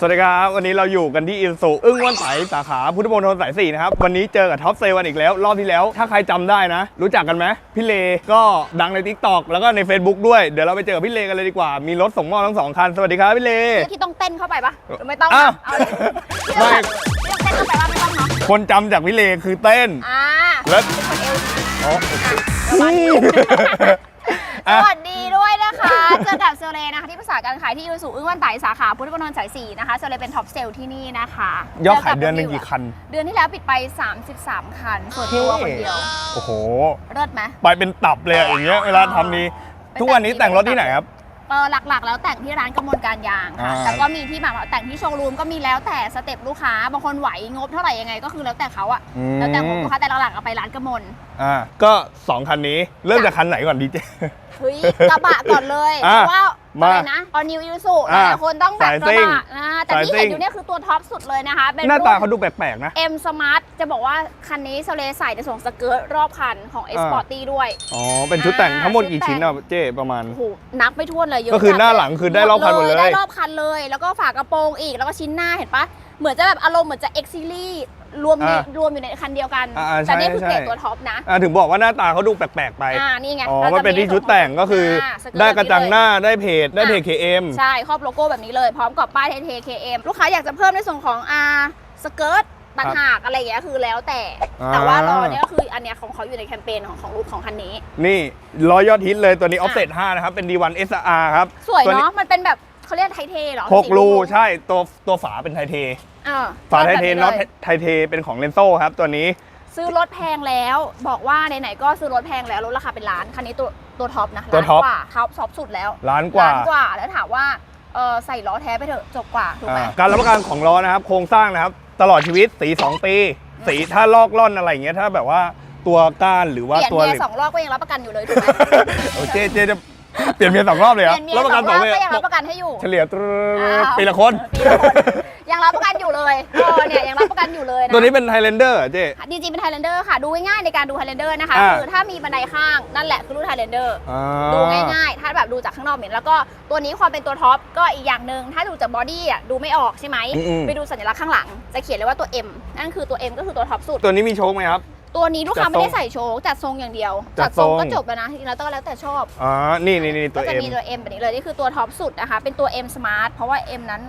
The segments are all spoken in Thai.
สวัสดีครับ วันนี้เราอยู่กันที่อินสุอึ้งวันใสสาขาพุทธมณฑลสายสี่นะครับ วันนี้เจอกับท็อปเซลวันอีกแล้ว รอบที่แล้ว ถ้าใครจำได้นะ รู้จักกันไหมพี่เลก็ดังใน t ิ k t o k แล้วก็ใน Facebook ด้วย เดี๋ยวเราไปเจอกับพี่เลกันเลยดีกว่า มีรถส่งมอบทั้งสองคัน สวัสดีครับพี่เลที่ต้องเต้นเข้าไปปะหรือไม่ต้องอ้าวนะเอาเลยไม่ไม่ต้องเต้นเข้าไปว่าไม่ต้องเนาะคนจำจากพี่เลคือเต้นอ่าแล้วเป็นคนเอวอ๋อสอะวัสดีด้วย นะคะเจอกับเซเลนะคะที่ปรึกษาการขายที่ยูสุอึ้งวันไตสาขาพุทธมณฑลสายสี่นะคะเซเลเป็นท็อปเซลที่นี่นะคะยอดขายเดือนหนึ่งกี่คัน เดือนที่แล้วปิดไป 33 คันส่วนตัวคนเดียวโอ้โหเลิศไหมไปเป็นตับเลยอะอย่างเงี้ยเวลาทำนี้ทุกวันนี้แต่งรถที่ไหนครับเออหลักๆ แล้วแต่งที่ร้านกระมวลการยางค่ะอ่าแต่ก็มีที่แบบว่าแต่งที่โชว์รูมก็มีแล้วแต่สเต็ปลูกค้าบางคนไหวงบเท่าไหร่ยังไงก็คือแล้วแต่เขาอะอืมแล้วแต่งบลูกค้าแต่หลักๆเอาไปร้านกระมวล อ่าก็สองคันนี้เริ่มจากคันไหนก่อนดีเจ เฮ้ยกระบะก่อนเลยอะเพราะว่ามาอะไรนะออนิวยูสุหอะลายคนต้องแบบสายกซิ่ระงบะนะแต่สายที่ซิ่เห็ง นอยู่เนี่ยคือตัวท็อปสุดเลยนะคะ เป็นหน้าตาเขารุ่นดูแปลกๆนะ M Smart จะบอกว่าคันนี้โซเลใส่ในส่งสเกิร์ตรอบคันของ S อ่า Sporty ด้วย อ๋อ เป็นชุดแต่งอ่าทั้งหมดกี่ชุดแต่งชิ้นอะเจ๊ประมาณ โอ้โหนับไม่ถ้วนเลยเยอะก็คือจัดหน้าหลังคือได้รอบคันหมดเลย ได้รอบคันเลย แล้วก็ฝากระโปรงอีกแล้วก็ชิ้นหน้าเห็นปะ เหมือนจะแบบอารมณ์เหมือนจะ X Series รวมในอะรวมอยู่ในคันเดียวกัน อ่าๆแต่นี่คือใช่ เกรดใช่ตัวท็อปนะ อ่าถึงบอกว่าหน้าตาเขาดูแปลกๆไป อ่า นี่ไงอ๋อ ราจะมันเป็นที่ชุดแต่งก็คืออาสเตได้กระจังหน้าแบบได้เพจได้เพจ KM ใช่ ครอบโลโก้แบบนี้เลย พร้อมกับป้ายเท KM ลูกค้าอยากจะเพิ่มในส่วนของอาสเกิร์ตต่างหากอะไรอย่างเงี้ยคือแล้วแต่อ่าแต่ว่ารอเนี่ยก็คืออันเนี้ยของเขาอยู่ในแคมเปญของของลูกของคันนี้ นี่ร้อยยอดฮิตเลยตัวนี้อะ Offset 5 นะครับ เป็น D1 SR ครับ สวยตัวเนาะ มันเป็นแบบ เขาเรียกไทเทเหรอหกสีรูม่วงใช่ตัวตัวฝาเป็นไทเทอ่าฝาไทเทแบบน็อตเลยไทเทเป็นของเลนโซครับ ตัวนี้ซื้อรถแพงแล้ว บอกว่าไหนๆก็ซื้อรถแพงแล้วลดราคาเป็นล้านคันนี้ตัวตัวท็อปนะตัวท็อปล้านกว่าท็อปท็อปสุดแล้วล้านกว่าล้านกว่าแล้วถามว่าเออใส่ล้อแท้ไปเถอะจบกว่าถูกไหมอ่าการรับประกันของล้อนะครับ โครงสร้างนะครับ ตลอดชีวิตสี2ปี สีถ้าลอกล่อนอะไรอย่างเงี้ยถ้าแบบว่าตัวก้านหรือเปว่าลี่ยนตัวเมีเหยล็กสองรอบก็ยังรับประกันอยู่เลยถูกไหม โอ้เจ๊เจ๊จะ เปลี่ยนเมียสองรอบเลยเหรเปอลี่ยนเมียรับประกันสสอองงรอบปีก็ยังรับประกันให้อยู่ เฉลี่ยตรึอ้าวปีละคนปีละคนยังรับประกันอยู่เลยเออเนี่ยยังรับประกันอยู่เลยนะตัวนี้เป็นไฮแลนเดอร์เจ๊ดีจีเป็นไฮแลนเดอร์ค่ะ ดูง่ายๆในการดูไฮแลนเดอร์นะคะอ่าคือถ้ามีบันไดข้างนั่นแหละคือรุ่นไฮแลนเดอร์อ่าดูง่ายๆ ถ้าแบบดูจากข้างนอกเหม็นแล้วก็ตัวนี้ความเป็นตัวท็อปก็อีกอย่างหนึ่งถ้าดูจากบอดี้อะดูไม่ออกใช่ไหมอืมๆไปดูสัญลักษณ์ข้างหลัง จะเขียนเลยว่าตัว M นั่นคือตัว M ก็คือตัวท็อปสุด ตัวนี้มีโชคไหมครับ ตัวนี้ลูกค้าจัดทรงไม่ได้ใส่โชว์จัดทรงอย่างเดียว จัดทรงก็จบแล้วนะจริงๆแล้วก็แล้วแต่ชอบอ๋อนี่นี่นี่ตัก็วจะเอ็มมีตัว M แบบนี้เลยนี่คือตัวท็อปสุดนะคะเป็นตัว M Smart เพราะว่า M นั้น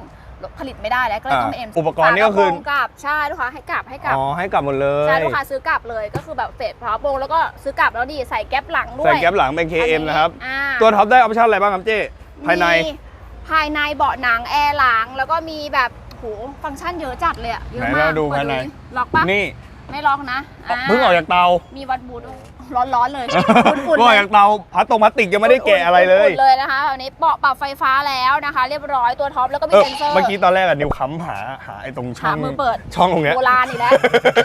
ผลิตไม่ได้แล้วก็เลยต้องเป็น M อุปกรณ์นี่ก็คือฝากระโปรงกลับใช่ลูกค้าให้กลับให้กลับอ๋อให้กลับหมดเลยใช่ลูกค้าซื้อกลับเลยก็คือแบบเฟดพาวโปรงแล้วก็ซื้อกลับแล้วดีใส่แก๊ปหลังด้วยใส่แก๊ปหลังเป็น KM นะครับอ่าตัวท็อปได้ออปชั่นอะไรบ้างครับเจ๊ภายในมีภายในเบาะหนังแอร์หลังแล้วก็มีแบบโหฟังก์ชันเยอะจัดเลยอะเยอะไหนมากเราดูเปิภายในดิล็อกปะนี่ ไม่ล็อกนะาเพิ่งออกจากเตามีวัดบูทด้วยร้อนๆเลยอุ่นเพิ่งๆออกเลยจากเตาพลาสตรงพลาสติกยังไม่ได้แกะอะไรเลยอุ่นๆเลยนะคะอันนี้เบาะปรับไฟฟ้าแล้วนะคะ เรียบร้อยตัวท็อปแล้วก็มีเออเซ็นเซอร์ เมื่อกี้ตอนแรกอะนิวค้ำหาหาไอ้ตรงช่องหามือเปิด ช่องตรงเนี้ย โบราณอีกแล้ว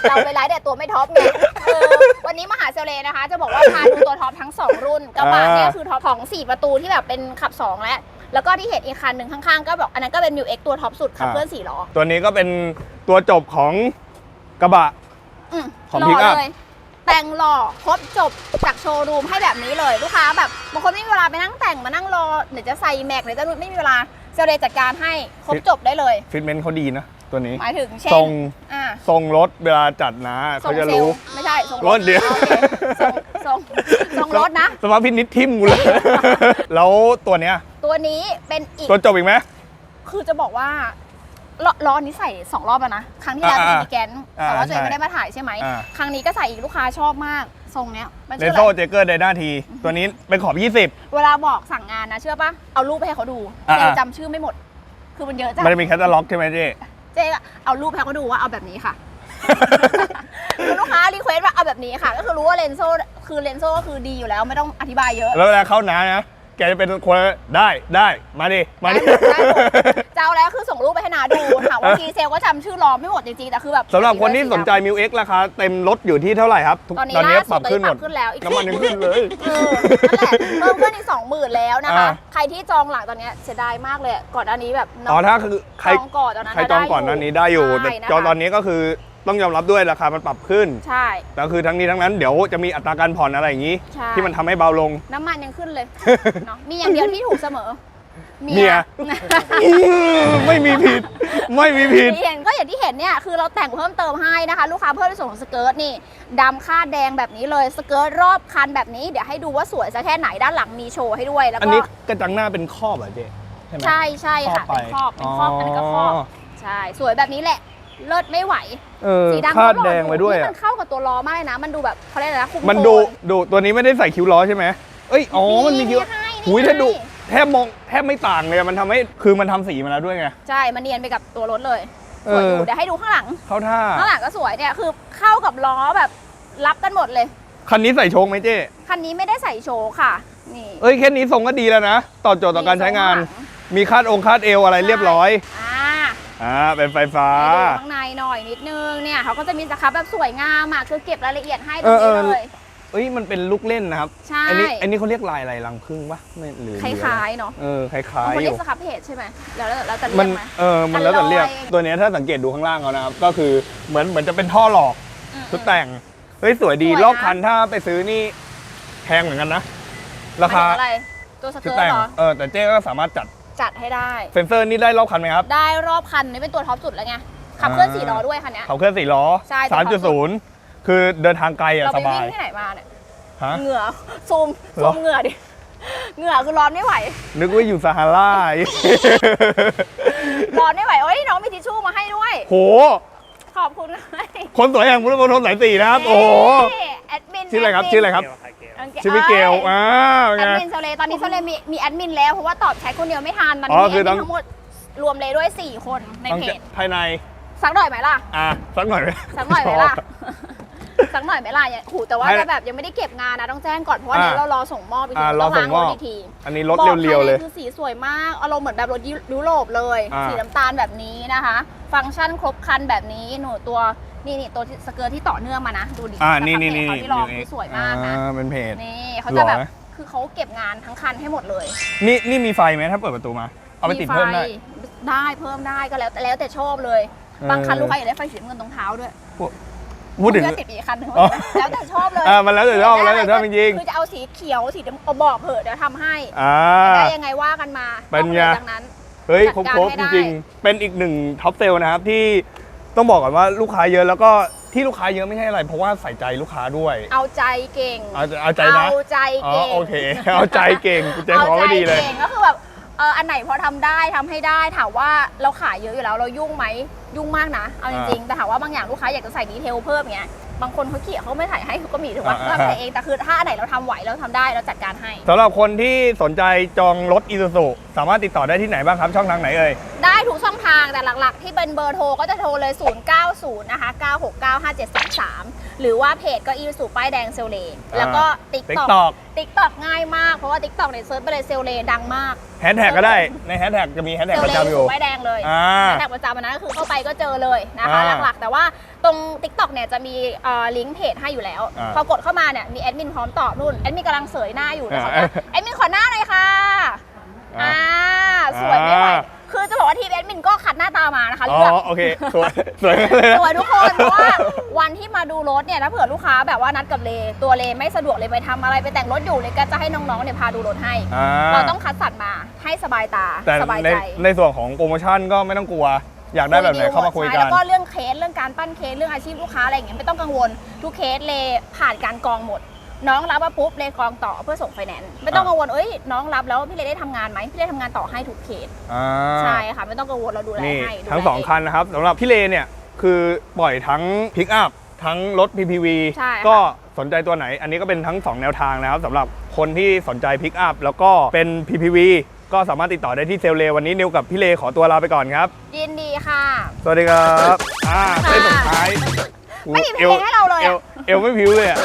เราไปไลฟ์แต่ตัวไม่ท็อปไงเออวันนี้มาหาเซลเลนะคะ จะบอกว่าพาดูตัวท็อปทั้ง 2 รุ่นกระบะเนี่ยคือท็อปของ 4 ประตูที่แบบเป็นขับ 2 แล้ว แล้วก็ที่เห็นอีกคันหนึ่งข้างๆ ก็บอกอันนั้นก็เป็น New X ตัวท็อปสุดขับเคลื่อน4ล้อ ตัวนี้ก็เป็นตัวจบของกระบะอื มของหล่ Pick อ up เลยแต่งหล่อครบจบจากโชว์รูมให้แบบนี้เลย ลูกค้าแบบบางคนไม่มีเวลาไปนั่งแต่งมานั่งรอเดี๋ยวจะใส่แม็กเดี๋ยวจะไม่มีเวลาเซลเลจัดการให้ครบจบได้เลย ฟิตเมนต์เขาดีนะ ตัวนี้ หมายถึงเช่ทรนงอ่าทรงรถเวลาจัดนะส่เขางจะเซลรู้ล์ไม่ใช่ส่งรถเดียว โอคส่งส่งส่งรถนะสมาร์ทพินิดทิมกูเลย แล้วตัวเนี้ย ตัวนี้เป็นอีก ตัวจบอีกไหม คือจะบอกว่า ล้อล้อนี้ใส่สองรอบแล้วนะ ครั้งที่แล้วอ่าเป็นมินิแกนอ่าแต่ว่าตัวเองใช่ไม่ได้มาถ่ายใช่ไหม อ่า ครั้งนี้ก็ใส่อีกลูกค้าชอบมากทรงเนี้ยมันเรชื่อโซอะไรเจเกอร์ไดนาที ตัวนี้เป็นขอบ เวลาบอกสั่งงานนะเชื่อปะเอารูปไปให้เขาดูอ่า เจจำชื่อไม่หมด คือมันเยอะจั20งมันจะมีแคตตาล็อกใช่ไหมเจ๊ เจก็เอารูปให้เขาดูว่าเอาแบบนี้ค่ะ คือลูกค้ารีเควสว่าเอาแบบนี้ค่ะ ก็คือรู้ว่าเลนโซคือเลนโซก็คือดีอยู่แล้วไม่ต้องอธิบายเยอะ แล้วเวลาเข้าน้านะ แกจะเป็นคนได้ได้มาดิมาดิได้หมดได้หมดจะเอาแล้วคือส่งรูปไปให้นาดูถามว่าทีเซลก็จำชื่อรอไม่หมดจริงๆแต่คือแบบสำหรับคนที่สนใจมิวเอ็กราคาเต็มรถอยู่ที่เท่าไหร่ครับทุกตอนนี้ตอนนี้ล่าสุดปรับขึ้นหมดตอนนี้ปรับขึ้นแล้วอีกน้ำมันยังขึ้นเลย เออนั่นแหละเพิ่มขึ้นอีกสองหมื่นแล้วนะคะ อ่า ใครที่จองหลังตอนเนี้ยเสียดายมากเลย ก่อนอันนี้แบบน้อ๋อองถ้าคือใครจองก่อนตอนนั้นใครจองก่อนหนั้นนี้ได้อยู่ แต่ใช่นะคะ จองตอนนี้ก็คือ ต้องยอมรับด้วยราคามันปรับขึ้น ใช่ แต่คือทั้งนี้ทั้งนั้นเดี๋ยวจะมีอัตราการผ่อนอะไรอย่างนี้ ใช่ ที่มันทำให้เบาลง น้ำมันยังขึ้นเลยเนาะมีอย่างเดียวที่ถูกเสมอเมีย อื้อไม่มีผิด ไม่มีผิด ที่เห็นก็อย่างที่เห็นเนี่ยคือเราแต่งเพิ่มเติมให้นะคะ ลูกค้าเพิ่มในส่วนของสเกิร์ตนี่ดำคาดแดงแบบนี้เลยสเกิร์ตรอบคันแบบนี้เดี๋ยวให้ดูว่าสวยสักแค่ไหนด้านหลังมีโชว์ให้ด้วยแล้วอันก็นี้กระจังหน้าเป็นครอบเหรอเจ๊ใช่ไหม ใช่ใช่ค่ะครอบไปเป็นครอบเป็นครอบอันนี้ก็ครอบใช่ สวยแบบนี้แหละ เลิศไม่ไหว เออสีดำคาดก็หล่อแดงไปด้วยนี่อะมันเข้ากับตัวล้อมากเลยนะ มันดูแบบเขาเรียกอะไรนะคุมมันโทดูดูตัวนี้ไม่ได้ใส่คิ้วล้อใช่ไหมเอ้ยอ๋อมันมีคิ้วให้หุยนี่ถ้าดูให้แทบมองแทบไม่ต่างเลยอะมันทำให้คือมันทำสีมาแล้วด้วยไง ใช่ มันเนียนไปกับตัวรถเลยเอสวยออยู่เดี๋ยวให้ดูข้างหลัง เข้าท่า ข้างหลังก็สวยเนี่ยคือเข้ากับล้อแบบรับกันหมดเลย คันนี้ใส่โชคไหมเจ๊คันนี้ไม่ได้ใส่โชว์ค่ะ นี่เอ้ยแค่นี้ทรงก็ดีแล้วนะตอบโจทย์ต่อการใช้งาน มีคาดองค์คาดเอวอะไรเรียบร้อย อ่า อ่าเป็นไฟฟ้า ให้ดูข้างในหน่อยนิดนึงเนี่ยเขาก็จะมีสครับแบบสวยงามอะคือเก็บรายละเอียดให้ตรงเอนี้อเออ เลย เอ้ยมันเป็นลูกเล่นนะครับใช่ อันี้อันนี้เขาเรียกลายอะไรรังผึ้งปะไม่หรือคล้ายๆเนาะๆเออคล้ายบางๆคนอเรียยู่กสครับเพจใช่ไหมแล้วแล้วแต่เรีมัยนกไหม เออมันแล้วแต่เรียกอร่อย ตัวเนี้ยถ้าสังเกตดูข้างล่างเขานะครับ ก็คือเหมือนเหมือนจะเป็นท่อหลอกอืม ชุดแต่งเฮ้ยสวยดีสวยนะ รอบคันถ้าไปซื้อนี่แพงเหมือนกันนะ ราคาหมยถึงอะไรตัวสชุดเกิร์ตแต่งเหรอเออแต่เจ๊ก็สามารถจัด จัดให้ได้ เซนเซอร์นี่ได้รอบคันไหมครับได้รอบคันนี่เป็นตัวท็อปสุดแล้วไงขับเคลื่อนอ่าสี่ล้อด้วยคันเนี้ยเขาเคลื่อนสี่ล้อใช่สามจุดศูนย์คือเดินทางไกลอะเราสไปบาวิ่ยงที่ไหนมาเนี่ยฮะ เหงื่อซูมเหรซูอ มเหงื่อดิเหงื่อคือร้อนไม่ไหว นึกว่าอยู่ซาฮาราร้อนไม่ไหวเอ้ยน้องมีทิชชู่มาให้ด้วย โห ขอบคุณนะคนสวยแห่งพุทธมณฑลสายสี่นะครับ โอ้โหนี่แอดมินชื่ออะไรครับแดมินชื่ออะไรครับ ชื่อพี่เกลอ่าแอไง ดมินโซเลตอนนี้โซเลมีมีแอดมินแล้ว เพราะว่าตอบแชทคนเดียวไม่ทันตอนอ๋นี้อมีคือแอดต้มิอง นทั้งหมดรวมเลยด้วย 4 คนในต้องเพจะจภายใน สักหน่อยไหมล่ะ อะ สักหน่อยไหม สักหน่อยไหมล่ะ สักหน่อยไหมล่ะเนี่ยหูแต่ว่าให้จะแบบยังไม่ได้เก็บงานนะต้องแจ้งก่อนเพราะว่าอ่าเดี๋ยวเรารอส่งมอบอีกทีอ่ารอต้องส่ล้างงมรอบ ถอีกทีอันนี้รถเรียวๆเลย บอกภาในคือสีสวยมากอารมณ์เหมือนแบบรถยุโรปเลย อ่า สีน้ำตาลแบบนี้นะคะ ฟังก์ชันครบครันแบบนี้หนูตัว นี่นี่ตัวที่สเกิร์ตที่ต่อเนื่องมานะ ดูดิอ่าจากนี่นี่เพจนี่เขาที่ลองคือสวยมากนะ อ่าเป็นเพจ นี่เขาจะแบบหล่อไหมคือเขาเก็บงานทั้งคันให้หมดเลยนี่นี่มีไฟไหมถ้าเปิดประตูมา เอาไปติดเพิ่มได้ฟได้เพิ่มได้ก็แล้วแต่แล้วแต่ชอบเลย เออ บางคันลูกค้าอยากได้ไฟสีน้ำเงินตรงเท้าด้วยพูดถึง เพื่อติดอีกคันหนึงอ๋อ แล้วแต่ชอบเลยอ่ามันแล้วแต่ชอบแล้วแต่ชอบจริงคือจะเอาสีเขียวสีดำเอาบอกเผอะเดี๋ยวทำให้ๆอ่า ได้ยังไงว่ากันมาเป็นไง นอกหนือจากนั้น เฮ้ยจัดการครบให้ๆได้จริงๆ เป็นอีกหนึ่งท็อปเซลล์นะครับที่ ต้องบอกก่อนว่าลูกค้าเยอะแล้วก็ที่ลูกค้าเยอะไม่ใช่อะไร เพราะว่าใส่ใจลูกค้าด้วยเอาใจเก่งเอาเอาใจนะเอาใจอ๋อเก่งโอเค เอาใจเก่งกูใจคอไม่ดีเลยเก่งก็คือแบบเอออันไหนพอทำได้ทำให้ได้ถามว่าเราขายเยอะอยู่แล้วเรายุ่งไหมยุ่งมากนะเอาจริงๆแต่ถามว่าบางอย่างลูกค้าอยากจะใส่ดีเทลเพิ่มเงี้ยบางคนเขาเกลียดเขาไม่ถ่ายให้เขาก็มีถูกป่ะอ่า ก็ใส่เองแต่คือถ้าอันไหนเราทำไหวเราทำได้เราจัดการให้ สำหรับคนที่สนใจจองรถอีซูซูสามารถติดต่อได้ที่ไหนบ้างครับช่องทางไหนเอ่ยได้ ทุกช่องทางแต่หลักๆ ที่เป็นเบอร์โทรก็จะโทรเลย 090 นะคะ 9695733 หรือว่าเพจก็อีสุป้ายแดงเซลเลแล้วก็ TikTok TikTok TikTok ง่ายมาก เพราะว่า TikTok เนี่ยเซิร์ชไปเลยเซลเลดังมาก แฮชแท็กก็ได้ในแฮชแท็กจะมีแฮชแท็กเซลประเลจำอยู่สุป้ายแดงเลยอ่าแท็กประจำอันนั้นก็คือเข้าไปก็เจอเลยนะคะ อ่าหลักๆ แต่ว่าตรง TikTok เนี่ยจะมีเอ่อลิงก์เพจให้อยู่แล้ว อ่าพอกดเข้ามาเนี่ยมีแอดมินพร้อมตอบนู่นแอดมินกำลังเสยหน้าอยู่นะอ่าเขาจะแอดมินขอหน้าหน่อยค่ะอ่า อ่าสวยไม่ไหว อ่า คือจะบอกว่าทีมแอดมินก็ขัดหน้าตามานะคะอ๋อเลือกโอเคสวยสวยเลยนะ สวยทุกคนเพราะว่าวันที่มาดูรถเนี่ยถ้าเผื่อลูกค้าแบบว่านัดกับเลตัวเลไม่สะดวกเลยไปทำอะไรไปแต่งรถอยู่เลยก็จะให้น้องๆเนี่ยพาดูรถให้ อ่า เราต้องคัดสรรมาให้สบายตาแต่สบายในใจ ในส่วนของโปรโมชั่นก็ไม่ต้องกลัว อยากได้แบบไหนเข้ามาคุยใช่กัแล้นวก็เรื่องเคสเรื่องการปั้นเคสเรื่องอาชีพลูกค้าอะไรอย่างเงี้ยไม่ต้องกังวลทุกเคสเลผ่านการกรองหมด น้องรับมาปุ๊บเลกรองต่อเพื่อส่งไฟแนนซ์ไม่ต้องกังวลเอ้ยน้องรับแล้วพี่เลได้ทำงานไหมพี่เลทำงานต่อให้ทุกเคสอ่าใช่ค่ะ ไม่ต้องกังวลเราดูแลนี่ให้ดูแลทั้งสองเคันนะครับสำหรับพี่เลเนี่ยคือปล่อยทั้งพิกอัพทั้งรถ PPV ใช่ค่ะ ก็สนใจตัวไหน อันนี้ก็เป็นทั้ง 2 แนวทางนะครับสำหรับคนที่สนใจพิกอัพแล้วก็เป็น PPV ก็สามารถติดต่อได้ที่เซลเลวันนี้นิวกับพี่เลขอตัวลาไปก่อนครับ ยินดีค่ะ สวัสดีครับ อ่าเส้นสุดท้ายไม่มีเพลงให้เราเลยเออะ ว เอวไม่พิ้วเลยอะ